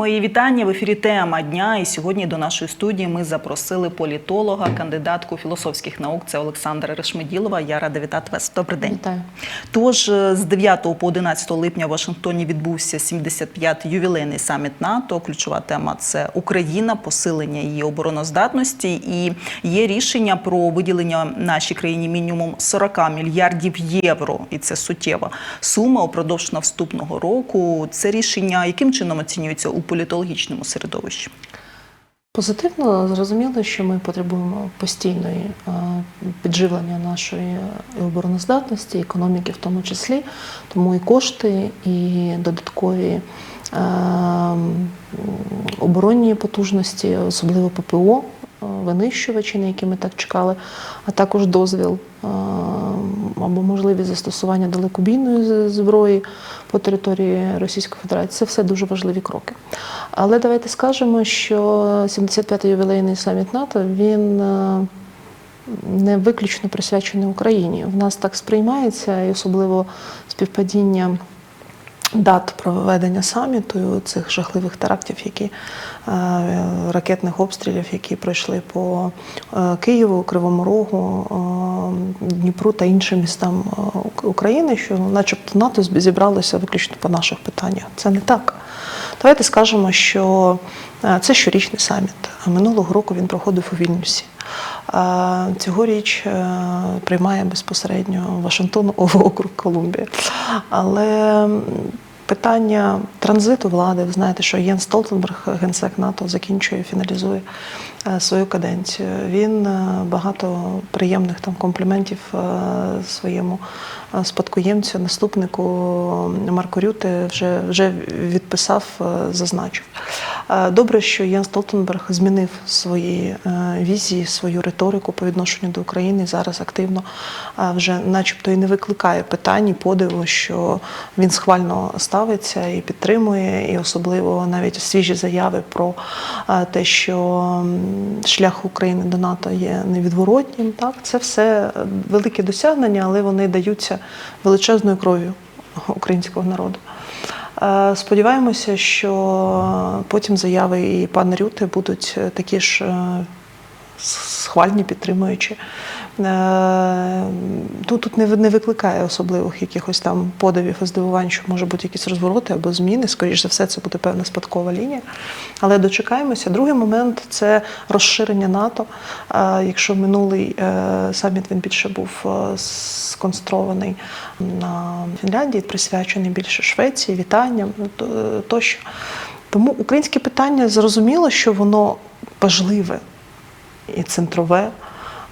Мої вітання в ефірі тема дня. І сьогодні до нашої студії ми запросили політолога, кандидатку філософських наук. Це Олександра Решмеділова. Я рада вітати вас. Добрий день. Вітаю. Тож е, з 9 по 11 липня в Вашингтоні відбувся 75-й ювілейний саміт НАТО. Ключова тема це Україна, посилення її обороноздатності. І є рішення про виділення нашій країні мінімум 40 мільярдів євро. І це суттєва сума упродовж наступного року. Це рішення яким чином оцінюється у політологічному середовищі? Позитивно зрозуміло, що ми потребуємо постійної підживлення нашої обороноздатності, економіки в тому числі, тому і кошти, і додаткові оборонні потужності, особливо ППО, винищувачі, на які ми так чекали, а також дозвіл е, або можливість застосування далекобійної зброї по території Російської Федерації. Це все дуже важливі кроки. Але давайте скажемо, що 75-й ювілейний саміт НАТО він е, не виключно присвячений Україні. В нас так сприймається, і особливо співпадіння дат проведення саміту, цих жахливих терактів, які е, ракетних обстрілів, які пройшли по е, Києву, Кривому Рогу, е, Дніпру та іншим містам України, що, начебто, НАТО зібралося виключно по наших питаннях. Це не так. Давайте скажемо, що це щорічний саміт. Минулого року він проходив у Вільнюсі. Цьогоріч е, приймає безпосередньо Вашингтон округ Колумбія. Але питання транзиту влади, ви знаєте, що Єн Столтенберг, генсек НАТО, закінчує, фіналізує е, свою каденцію. Він е, багато приємних там компліментів своєму спадкоємцю, наступнику Марко Рюте вже, вже відписав, е, зазначив. Е, Добре, що Єн Столтенберг змінив свої е, візії, свою риторику по відношенню до України зараз активно вже, начебто, і не викликає питань і подиву, що він схвально ставиться і підтримує, і особливо навіть свіжі заяви про те, що шлях України до НАТО є невідворотнім. Так, це все великі досягнення, але вони даються величезною кров'ю українського народу. Е, Сподіваємося, що потім заяви і пана Рюти будуть такі ж е, схвальні, підтримуючі. Е, Ну, тут не, не викликає особливих якихось там подивів і здивувань, що може бути якісь розвороти або зміни. Скоріше за все, це буде певна спадкова лінія. Але дочекаємося. Другий момент це розширення НАТО. Е, Якщо минулий е, саміт він більше був сконцентрований на Фінляндії, присвячений більше Швеції, вітанням то- тощо. Тому українське питання зрозуміло, що воно важливе і центрове.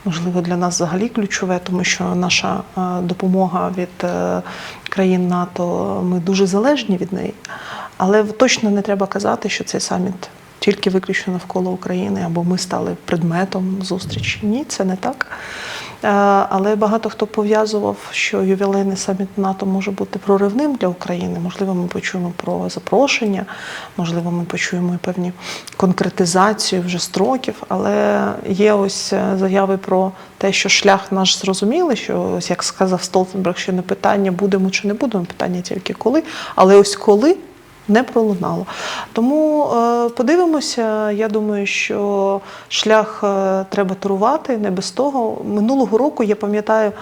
Можливо, для нас взагалі ключове, тому що наша е, допомога від е, країн НАТО ми дуже залежні від неї. Але точно не треба казати, що цей саміт тільки виключно навколо України, або ми стали предметом зустрічі. Ні, це не так. Е, Але багато хто пов'язував, що ювілейний саміт НАТО може бути проривним для України. Можливо, ми почуємо про запрошення, можливо, ми почуємо і певні конкретизацію вже строків. Але є ось е, заяви про те, що шлях наш зрозумілий, що ось як сказав Столтенберг, що не питання будемо чи не будемо, питання тільки коли. Але ось коли не пролунало. Тому е, подивимося. Я думаю, що шлях е, треба турувати, не без того. Минулого року я пам'ятаю,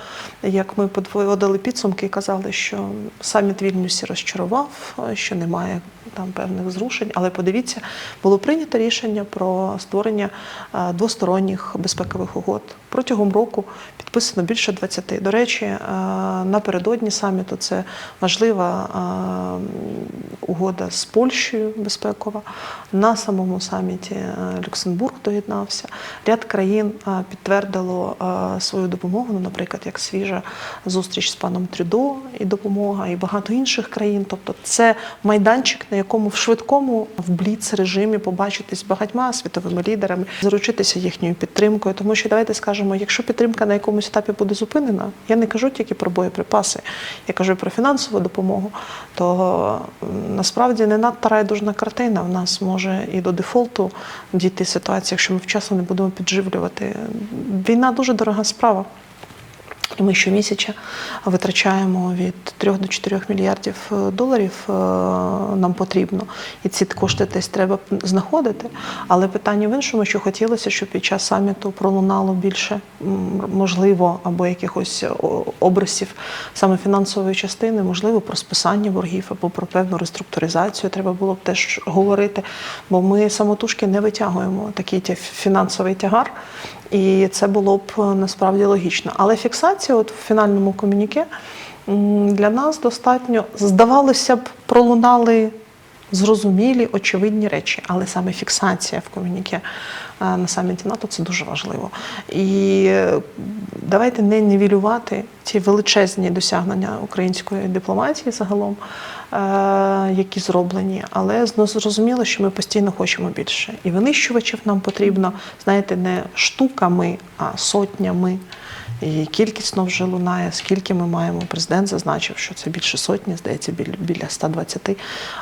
як ми подводили підсумки і казали, що саміт Вільнюсі розчарував, е, що немає там певних зрушень. Але подивіться, було прийнято рішення про створення е, двосторонніх безпекових угод. Протягом року підписано більше 20. До речі, е, напередодні саміту це важлива е, угода з Польщею безпекова. На самому саміті Люксембург доєднався. Ряд країн підтвердило свою допомогу. Ну, наприклад, як свіжа зустріч з паном Трюдо і допомога, і багато інших країн. Тобто, це майданчик, на якому в швидкому в бліц режимі побачитись з багатьма світовими лідерами, заручитися їхньою підтримкою. Тому що давайте скажемо, якщо підтримка на якомусь етапі буде зупинена, я не кажу тільки про боєприпаси, я кажу про фінансову допомогу, то насправді не надто райдужна картина. В нас може і до дефолту дійти ситуація, якщо ми вчасно не будемо підживлювати. Війна дуже дорога справа. І ми щомісяця витрачаємо від 3 до 4 мільярдів е, доларів е, нам потрібно. І ці кошти десь треба знаходити. Але питання в іншому, що хотілося, щоб під час саміту пролунало більше можливо, або якихось о, обрисів саме фінансової частини, можливо, про списання боргів або про певну реструктуризацію треба було б теж говорити. Бо ми самотужки не витягуємо такий фінансовий тягар. І це було б е, насправді логічно. Але фіксація, от в фінальному комуніке, для нас достатньо здавалося б, пролунали зрозумілі, очевидні речі, але саме фіксація в комюніке е, на саміті НАТО це дуже важливо. І е, давайте не нівелювати ті величезні досягнення української дипломатії загалом, е, які зроблені, але зрозуміло, що ми постійно хочемо більше. І винищувачів нам потрібно, знаєте, не штуками, а сотнями. І кількісно вже лунає, скільки ми маємо. Президент зазначив, що це більше сотні, здається, біля, біля 120.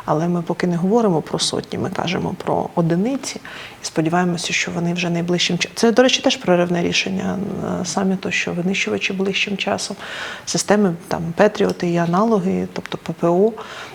Але ми поки не говоримо про сотні, ми кажемо про одиниці і сподіваємося, що вони вже найближчим часом. Це, до речі, теж проривне рішення е, саміту, що винищувачі ближчим часом, системи там Петріоти і аналоги, тобто ППО,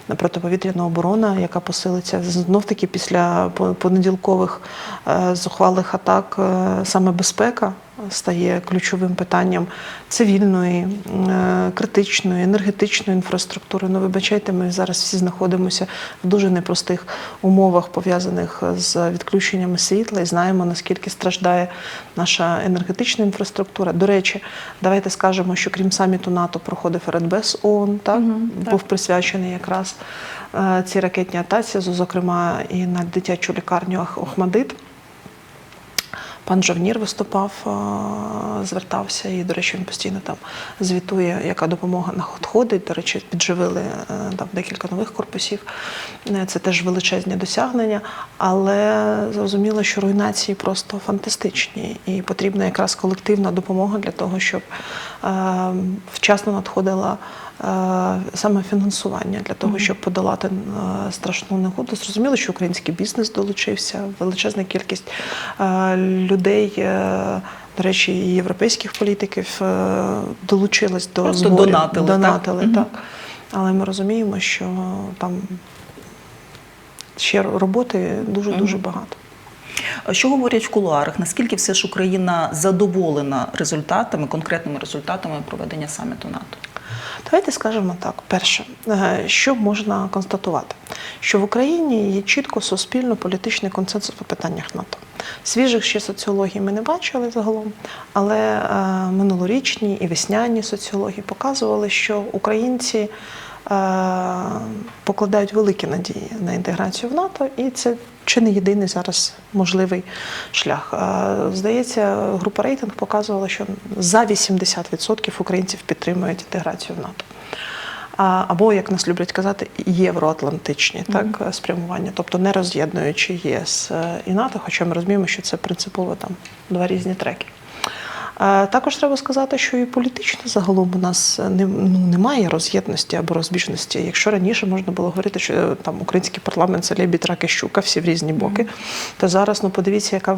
протиповітряна оборона, яка посилиться знов таки після понеділкових е, зухвалих атак, е, саме безпека стає ключовим питанням цивільної, е, критичної, енергетичної інфраструктури. Ну, вибачайте, ми зараз всі знаходимося в дуже непростих умовах, пов'язаних з відключеннями світла, і знаємо, наскільки страждає наша енергетична інфраструктура. До речі, давайте скажемо, що крім саміту НАТО проходив Радбез ООН, так, Мгм, так. був присвячений якраз е, цій ракетній атаці, зокрема і на дитячу лікарню Охмадит. Пан Жавнір виступав, е, звертався, і, до речі, він постійно там звітує, яка допомога надходить. До речі, підживили е, там декілька нових корпусів. Е, Це теж величезні досягнення, але зрозуміло, що руйнації просто фантастичні, і потрібна якраз колективна допомога для того, щоб вчасно надходила саме фінансування для того, щоб подолати страшну негоду. Зрозуміло, що український бізнес долучився, величезна кількість е, людей. е, До речі, і європейських політиків е, долучилась до Просто зборів. донатили, так? донатили Мгм. так. Але ми розуміємо, що там ще роботи дуже дуже багато. Що говорять в кулуарах? Наскільки все ж Україна задоволена результатами, конкретними результатами проведення саміту НАТО? Давайте скажемо так: перше, е, що можна констатувати, що в Україні є чітко суспільно-політичний консенсус по питаннях НАТО. Свіжих ще соціологій ми не бачили загалом, але е, минулорічні і весняні соціології показували, що українці е, покладають великі надії на інтеграцію в НАТО, і це чи не єдиний зараз можливий шлях. Е, Здається, група рейтинг показувала, що за 80% українців підтримують інтеграцію в НАТО. Або, як нас люблять казати, євроатлантичні так, спрямування, тобто не роз'єднуючи ЄС е, і НАТО, хоча ми розуміємо, що це принципово там два різні треки. Також треба сказати, що і політично загалом у нас не, ну, немає роз'єдності або розбіжності. Якщо раніше можна було говорити, що е, там український парламент це лебідь, рак і щука, всі в різні боки, то зараз ну подивіться, яка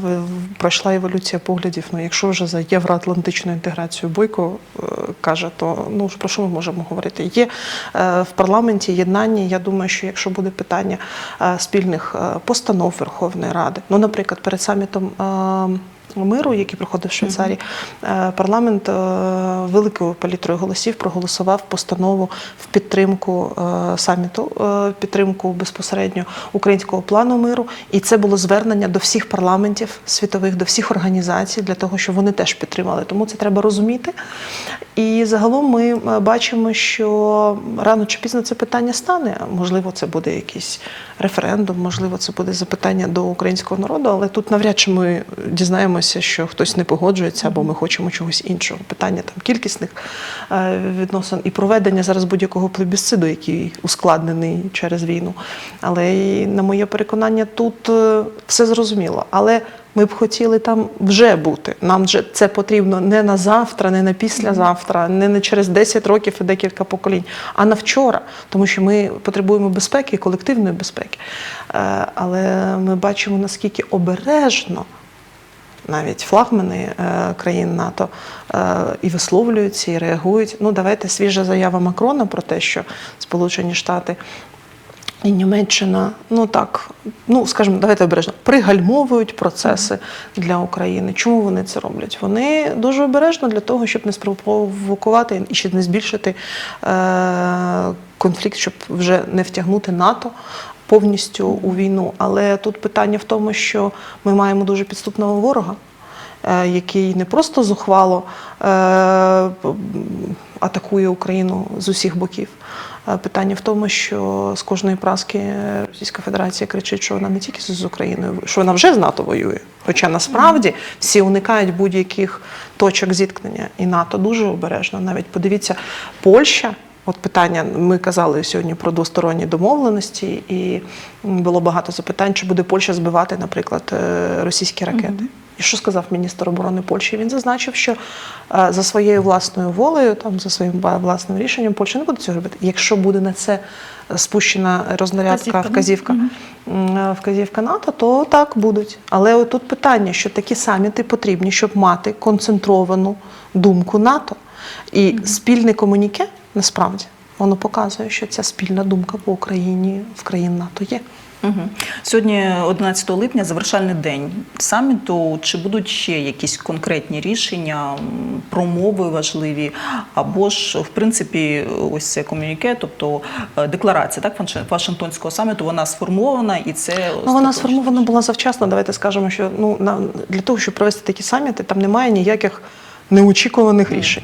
пройшла еволюція поглядів. Ну, якщо вже за євроатлантичну інтеграцію Бойко е, каже, то ну про що ми можемо говорити? Є е, в парламенті єднання. Я думаю, що якщо буде питання е, спільних е, постанов Верховної Ради, ну, наприклад, перед самітом. е, Миру, який проходив в Швейцарії, е, парламент е, великою палітрою голосів проголосував постанову в підтримку е, саміту, підтримку безпосередньо українського плану миру. І це було звернення до всіх парламентів світових, до всіх організацій для того, щоб вони теж підтримали. Тому це треба розуміти. І загалом ми бачимо, що рано чи пізно це питання стане. Можливо, це буде якийсь референдум, можливо, це буде запитання до українського народу, але тут навряд чи ми дізнаємося, що хтось не погоджується або ми хочемо чогось іншого. Питання там кількісних е, відносин і проведення зараз будь-якого плебісциду, який ускладнений через війну. Але на моє переконання, тут е, все зрозуміло. Але ми б хотіли там вже бути. Нам же це потрібно не на завтра, не на післязавтра, не на через 10 років і декілька поколінь, а на вчора, тому що ми потребуємо безпеки, колективної безпеки. Е, Але ми бачимо наскільки обережно навіть флагмани е, країн НАТО е, і висловлюються, і реагують. Ну, давайте свіжа заява Макрона про те, що Сполучені Штати і Німеччина, ну так, ну скажімо, давайте обережно, пригальмовують процеси для України. Чому вони це роблять? Вони дуже обережно для того, щоб не спровокувати і щоб не збільшити е- конфлікт, щоб вже не втягнути НАТО. Повністю у війну, але тут питання в тому, що ми маємо дуже підступного ворога, е, який не просто зухвало е, атакує Україну з усіх боків. Е, Питання в тому, що з кожної праски Російська Федерація кричить, що вона не тільки з Україною, що вона вже з НАТО воює. Хоча насправді всі уникають будь-яких точок зіткнення. І НАТО дуже обережно. Навіть подивіться, Польща. От питання, ми казали сьогодні про двосторонні домовленості, і було багато запитань, чи буде Польща збивати, наприклад, е, російські ракети. І що сказав міністр оборони Польщі? Він зазначив, що е, за своєю власною волею, там за своїм власним рішенням, Польща не буде цього робити. Якщо буде на це спущена рознарядка, Вказівка, да? вказівка, НАТО, то так будуть. Але тут питання, що такі саміти потрібні, щоб мати концентровану думку НАТО. І спільне комуніке насправді воно показує, що ця спільна думка по Україні в країн НАТО є. Угу. Сьогодні, 11 липня, завершальний день саміту. Чи будуть ще якісь конкретні рішення, промови важливі, або ж в принципі ось це комюніке, тобто е, декларація так Ваши- Вашингтонського саміту, вона сформована і це Ну, вона сформована була завчасно. Давайте скажемо, що ну на для того, щоб провести такі саміти, там немає ніяких неочікуваних рішень.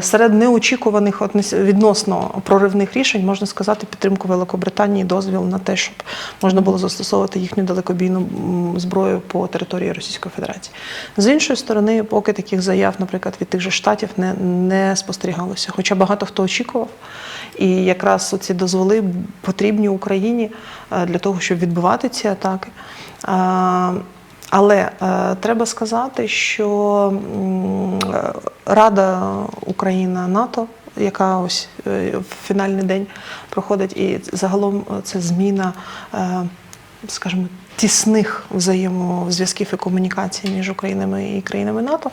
Серед неочікуваних відносно проривних рішень можна сказати підтримку Великобританії, дозвіл на те, щоб можна було застосовувати їхню далекобійну зброю по території Російської Федерації. З іншої сторони, поки таких заяв, наприклад, від тих же штатів не, не спостерігалося. Хоча багато хто очікував. І якраз ці дозволи потрібні Україні е, для того, щоб відбивати ці атаки. Але е, треба сказати, що е, Рада Україна НАТО, яка ось е, в фінальний день проходить, і загалом це зміна, скажімо, тісних взаємозв'язків і комунікацій між Українами і країнами НАТО.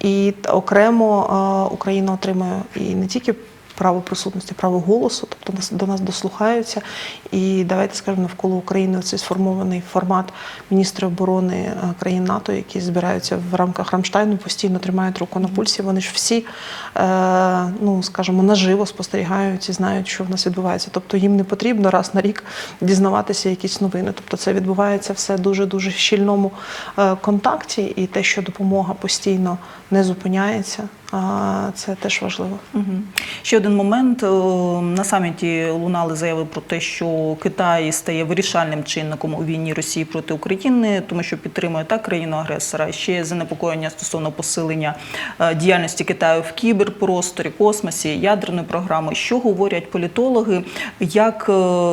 І окремо Україна отримує і не тільки право присутності, право голосу, тобто до нас дослухаються. І давайте скажемо, навколо України цей сформований формат міністрів оборони е, країн НАТО, які збираються в рамках Рамштайну, постійно тримають руку на пульсі. Вони ж всі, е, ну скажімо, наживо спостерігають і знають, що в нас відбувається. Тобто їм не потрібно раз на рік дізнаватися якісь новини. Тобто це відбувається все дуже дуже щільному е, контакті, і те, що допомога постійно не зупиняється, це теж важливо. Ще один момент. Е, На саміті лунали заяви про те, що Китай стає вирішальним чинником у війні Росії проти України, тому що підтримує так країну-агресора. Ще занепокоєння стосовно посилення е, діяльності Китаю в кіберпросторі, космосі, ядерної програми. Що говорять політологи? Як е,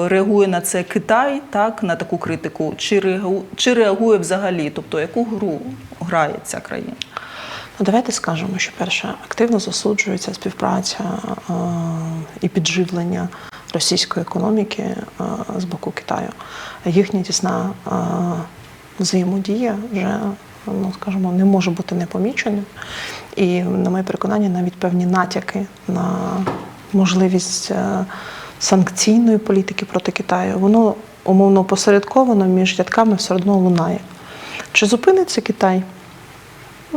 реагує на це Китай, так на таку критику? Чи реагу- чи реагує взагалі? Тобто, яку гру грає ця країна? Ну, давайте скажемо, що перше активно засуджується співпраця е, і підживлення російської економіки е, з боку Китаю. Їхня тісна е, взаємодія вже, ну скажімо, не може бути непоміченою. І, на моє переконання, навіть певні натяки на можливість е, санкційної політики проти Китаю, воно умовно посередковано між рядками все одно лунає. Чи зупиниться Китай?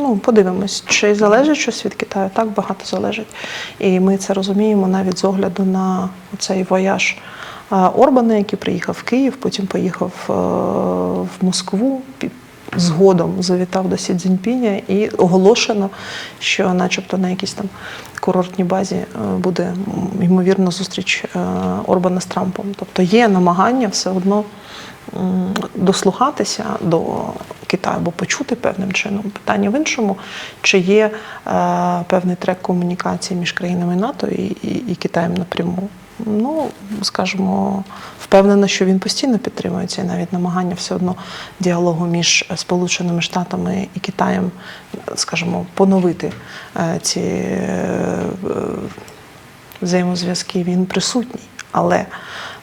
Ну, подивимось, чи залежить щось від Китаю? Так багато залежить. І ми це розуміємо навіть з огляду на цей вояж Орбана, який приїхав в Київ, потім поїхав е, в Москву. Згодом завітав до Сі Цзіньпіня і оголошено, що, начебто, на якійсь там курортній базі е, буде ймовірно зустріч е, Орбана з Трампом. Тобто є намагання все одно дослухатися до Китаю або почути певним чином. Питання в іншому, чи є е, певний трек комунікації між країнами НАТО і, і, і Китаєм напряму. Ну, скажімо, впевнена, що він постійно підтримується, і навіть намагання все одно діалогу між Сполученими Штатами і Китаєм, скажімо, поновити е, ці е, взаємозв'язки, він присутній. Але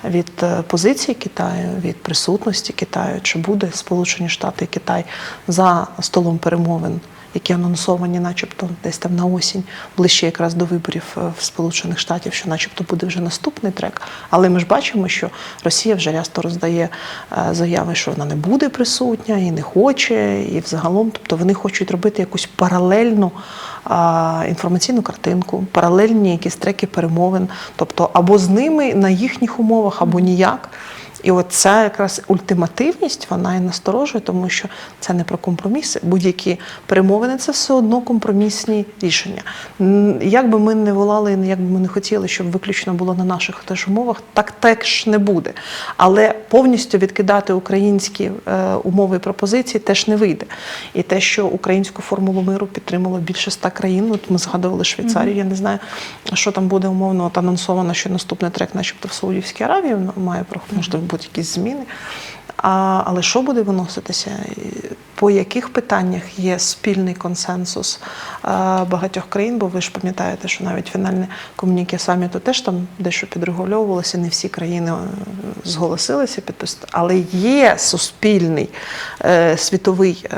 від е, позиції Китаю, від присутності Китаю, чи буде Сполучені Штати і Китай за столом перемовин, які анонсовані, начебто, десь там на осінь, ближче якраз до виборів е, в Сполучених Штатів, що начебто буде вже наступний трек. Але ми ж бачимо, що Росія вже рясто роздає е, заяви, що вона не буде присутня і не хоче, і взагалом, тобто вони хочуть робити якусь паралельну інформаційну картинку, паралельні якісь треки перемовин, тобто або з ними на їхніх умовах, або ніяк. І от ця якраз ультимативність вона і насторожує, тому що це не про компроміси. Будь-які перемовини це все одно компромісні рішення. Як би ми не волали, як би ми не хотіли, щоб виключно було на наших теж умовах, так теж не буде. Але повністю відкидати українські е, умови і пропозиції теж не вийде. І те, що українську формулу миру підтримало більше ста країн. От ми згадували Швейцарію. Я не знаю, що там буде умовно от анонсовано, що наступний трек, начебто в Саудівській Аравії, має можливо бути якісь зміни. А, але що буде виноситися? По яких питаннях є спільний консенсус а, багатьох країн? Бо ви ж пам'ятаєте, що навіть фінальне комуніке саміту теж там дещо підрегульовувалося, не всі країни е, зголосилися підписати, але є суспільний е, світовий е,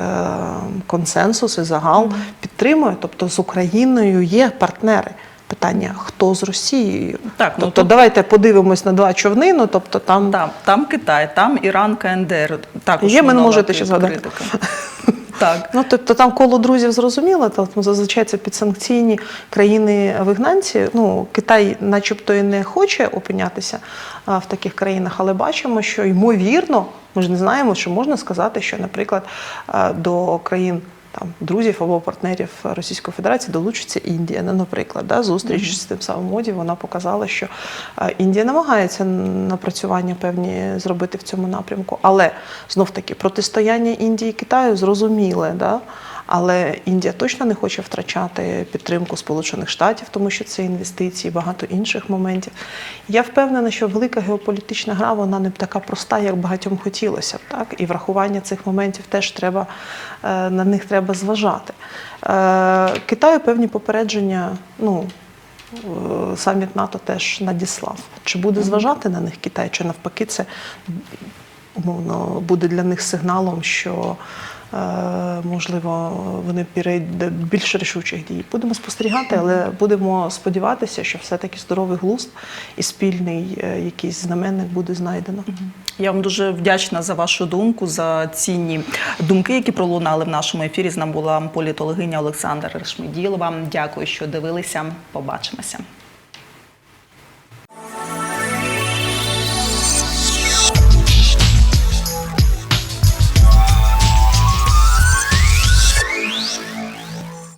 консенсус і загал підтримує. Тобто з Україною є партнери. Питання хто з Росією? Так, ну, тобто тут- давайте подивимось на два човни. Ну тобто там Там, там Китай, там Іран, КНДР. Також Є, ви не можете ще згадати. Так. Ну, тобто там коло друзів зрозуміло, то ну, зазвичай це підсанкційні країни-вигнанці. Ну, Китай, начебто, і не хоче опинятися а, в таких країнах, але бачимо, що ймовірно, ми ж не знаємо, що можна сказати, що, наприклад, а, до країн. Там друзів або партнерів Російської Федерації долучиться Індія. Ну, наприклад, да, зустріч з тим самим моді вона показала, що Індія намагається напрацювання певні зробити в цьому напрямку. Але знов таки протистояння Індії і Китаю зрозуміле, да? Але Індія точно не хоче втрачати підтримку Сполучених Штатів, тому що це інвестиції, багато інших моментів. Я впевнена, що велика геополітична гра вона не така проста, як багатьом хотілося б. Так? І врахування цих моментів теж треба е, на них треба зважати. Е, Китаю певні попередження. ну, е, Саміт НАТО теж надіслав. Чи буде зважати на них Китай, чи навпаки, це умовно буде для них сигналом, що е, можливо вони перейдуть до більш рішучих дій. Будемо спостерігати, але будемо сподіватися, що все-таки здоровий глузд і спільний е, якийсь знаменник буде знайдено. Я вам дуже вдячна за вашу думку, за цінні думки, які пролунали в нашому ефірі. З нами була політологиня Олександра Решмеділова. Дякую, що дивилися. Побачимося.